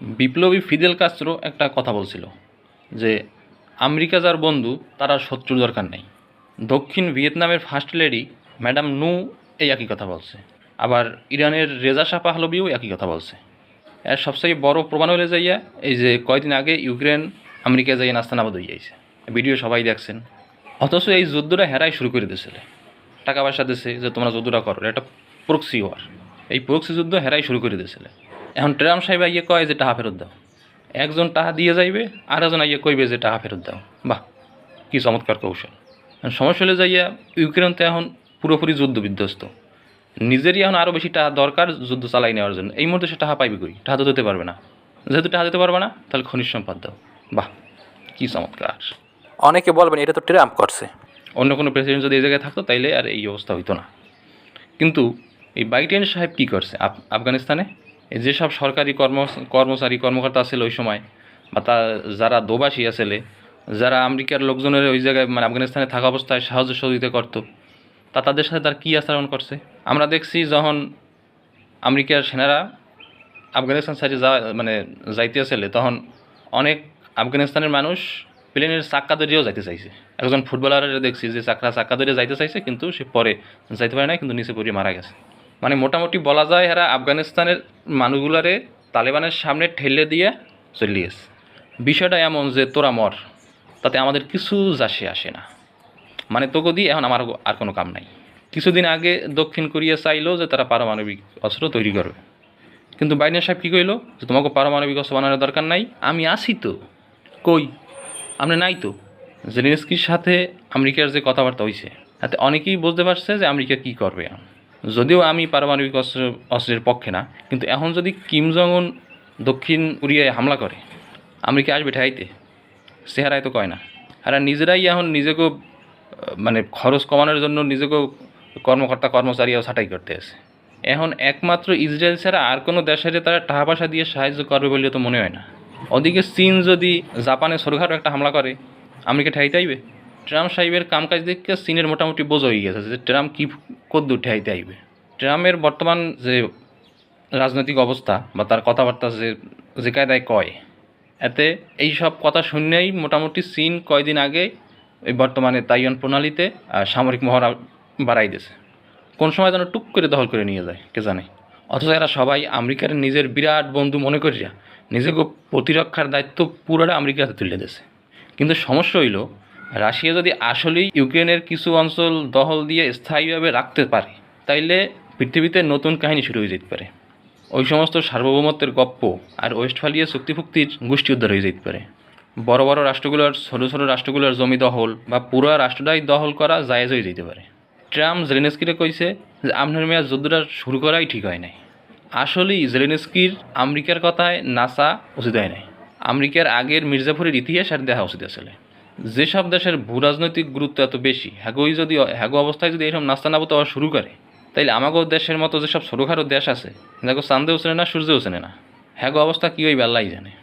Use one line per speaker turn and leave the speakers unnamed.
বিপ্লবী Fidel Castro একটা কথা বলছিল যে আমেরিকা যার বন্ধু, তারা শত্রুর দরকার নেই। দক্ষিণ ভিয়েতনামের ফার্স্ট লেডি ম্যাডাম নু এই একই কথা বলছে। আবার ইরানের রেজা শাহ পাহলবিও একই কথা বলছে। এর সবচেয়ে বড় প্রমাণ হলে যাইয়া এই যে কয়দিন আগে ইউক্রেন আমেরিকা যাইয়া নাস্তানাবাদ হয়ে যাইছে ভিডিও সবাই দেখছেন। অথচ এই যুদ্ধটা হেরাই শুরু করে দিয়েছিল। টাকা পয়সা দিছে যে তোমরা যুদ্ধটা করো, এটা প্রক্সি ওয়ার এই প্রক্সি যুদ্ধ হেরাই শুরু করে দিয়েছিল। এখন ট্রাম্প সাহেব আইয়ে কয় যে টাকা ফেরত দাও। একজন টাকা দিয়ে যাইবে আর একজন আইয়ে কইবে যে টাকা ফেরত দাও। বাহ কি চমৎকার কৌশল। এখন সমস্যা হলে যাইয়া ইউক্রেন তো এখন পুরোপুরি যুদ্ধ বিধ্বস্ত নিজেরই এখন আরও বেশি টাকা দরকার যুদ্ধ চালাই নেওয়ার জন্য। এই মুহূর্তে সে টাকা পাইবে কই? টাকা তো দিতে পারবে না। যেহেতু টাকা দিতে পারবে না তাহলে খনিজ সম্পদ দাও। বাহ কি চমৎকার।
অনেকে বলবেন এটা তো ট্রাম্প করছে।
অন্য কোনো প্রেসিডেন্ট যদি এই জায়গায় থাকতো তাইলে আর এই অবস্থা হইতো না। কিন্তু এই বাইডেন সাহেব কী করছে? আফ- আফগানিস্তানে? যেসব সরকারি কর্ম, কর্মচারী, কর্মকর্তা আছিল ওই সময়, বা তা, যারা দোবাসী আসলে, যারা আমেরিকার লোকজনের ওই জায়গায় মানে আফগানিস্তানে থাকা অবস্থায় সাহায্য সহযোগিতা করতো, তা তাদের সাথে তার কী আচরণ করছে? আমরা দেখছি যখন আমেরিকার সেনারা আফগানিস্তান সাইডে যা মানে যাইতে আসলে, তখন অনেক আফগানিস্তানের মানুষ প্লেনের চাক্কা দড়িয়েও যাইতে চাইছে। একজন ফুটবলারের দেখছি যে চাকরা চাক্কা দড়িয়ে যাইতে চাইছে, কিন্তু সে পরে যাইতে পারে না কিন্তু নিচে পড়ে মারা গেছে। মানে মোটামুটি বলা যায় এরা আফগানিস্তানের মানুষগুলারে তালেবানের সামনে ঠেলে দিয়ে চলে গেছে। বিষয়টা এমন যে তোরা মর, তাতে আমাদের কিছু যাসে আসে না। মানে তোকে দিয়ে এখন আমার আর কোনো কাম নাই। কিছুদিন আগে দক্ষিণ কোরিয়া চাইলো যে তারা পারমাণবিক অস্ত্র তৈরি করবে। কিন্তু বাইডেন সাহেব কী কইলো? যে তোমাকে পারমাণবিক অস্ত্র বানানোর দরকার নাই, আমি আসি তো। কই? আপনি নাই তো? জেলেনস্কির সাথে আমেরিকার যে কথাবার্তা হয়েছে তাতে অনেকেই বুঝতে পারছে যে আমেরিকা কী করবে। যদিও আমি পারমাণবিক অস্ত্র অস্ত্রের পক্ষে না কিন্তু এখন যদি কিম জং দক্ষিণ কোরিয়ায় হামলা করে আমেরিকা আসবে ঠাইতে চেহারায় তো কয় না। আর নিজেরাই এখন নিজেকেও আহ, মানে খরচ কমানোর জন্য নিজেকেও কর্মকর্তা কর্মচারীও ছাঁটাই করতে আছে। এখন একমাত্র ইসরায়েল ছাড়া আর কোনো দেশের তারা টাকা পয়সা দিয়ে সাহায্য করবে বলে তো মনে হয় না। ওদিকে চীন যদি জাপানে ছোটখাটো একটা হামলা করে আমেরিকা ঠাইতে আইবে? ট্রাম্প সাহেবের কামকাজ দেখে চীনের মোটামুটি বোঝ হয়ে গেছে যে ট্রাম কী কদ্দূর ঠাইতে আইবে। ট্রামের বর্তমান যে রাজনৈতিক অবস্থা বা তার কথাবার্তা যে যে কায়দায় কয়, এতে এই সব কথা শুনেই মোটামুটি চীন কয়দিন আগে এই বর্তমানে তাইওয়ান প্রণালীতে সামরিক মহড়া বাড়াই দিয়েছে। কোন সময় যেন টুক করে দখল করে নিয়ে যায়, কে জানে। অথচ এরা সবাই আমেরিকার নিজের বিরাট বন্ধু মনে করিয়া নিজেকে প্রতিরক্ষার দায়িত্ব পুরোটা আমেরিকার হাতে তুলে দিয়েছে। কিন্তু সমস্যা হইল রাশিয়া যদি আসলেই ইউক্রেনের কিছু অঞ্চল দখল দিয়ে স্থায়ীভাবে রাখতে পারে, তাইলে পৃথিবীতে নতুন কাহিনী শুরু হয়ে যেতে পারে। ওই সমস্ত সার্বভৌমত্বের গপ্প আর ওয়েস্টফালিয়া চুক্তিফুক্তির গোষ্ঠী উদ্ধার হয়ে যেতে পারে। বড় বড় রাষ্ট্রগুলোর, ছোটো ছোটো রাষ্ট্রগুলোর জমি দখল বা পুরো রাষ্ট্রটাই দখল করা জায়েজ হয়ে যেতে পারে। ট্রাম্প জেলেনস্কিরে কইছে যে, আপনার মেয়াদ যুদ্ধটা শুরু করাই ঠিক হয় নাই। আসলেই জেলেনস্কির আমেরিকার কথায় নাসা উচিত হয় নাই। আমেরিকার আগের মির্জাফরের ইতিহাস আর দেখা উচিত আসলে। যেসব দেশের ভূ রাজনৈতিক গুরুত্ব এত বেশি, হ্যাগোই যদি হ্যাগো অবস্থায় যদি এইসব নাস্তা নাবো হওয়া শুরু করে? তাইলে আমাকেও দেশের মতো যেসব ছোটোখাটো দেশ আছে দেখো চান্দেও চেনে না সূর্যও চেনে না? হ্যাগো অবস্থা কী ওই আল্লাহ জানে।